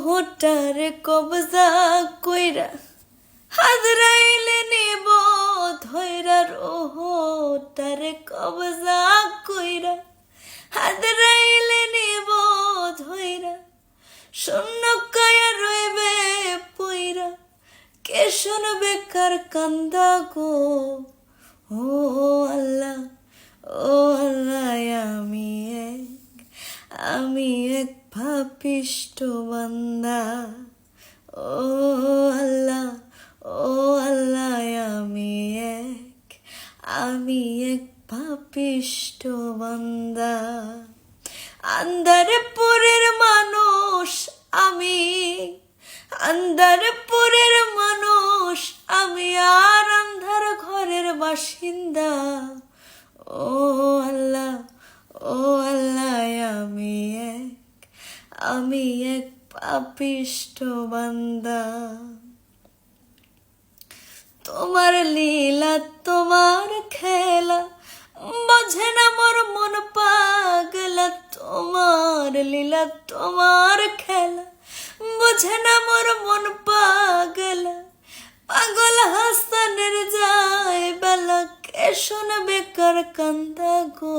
রোহটার কবজা কইরা হাজরাইলে নিব ধৈরা রোহটার কবজা কইরা হাজরাইলে নিব ধৈরা শূন্য কায়া রইবে পইরা কে শুনবে কার কান্দা গো ও আল্লাহ ও আল্লাহ আমি এক আমি এক ভাপিষ্ট বান্দা। ও আল্লাহ ও আল্লাহ, আমি এক আমি এক ভাপিষ্ট বান্দা। আন্দারপুরের মানুষ আমি, আন্দারপুরের মানুষ আমি, আর আন্ধার ঘরের বাসিন্দা। ও আল্লাহ ও আল্লাহ, আমি এক আমি এক পাপিষ্ট বান্দা। তোমার লীলা, তোমার খেলা, বোঝে না মোর মন পাগলা। তোমার লীলা, তোমার খেলা, বোঝে না মোর মন পাগলা। পাগল হাসানের যায় বেলা, কে শুনবে কার কান্দা গো?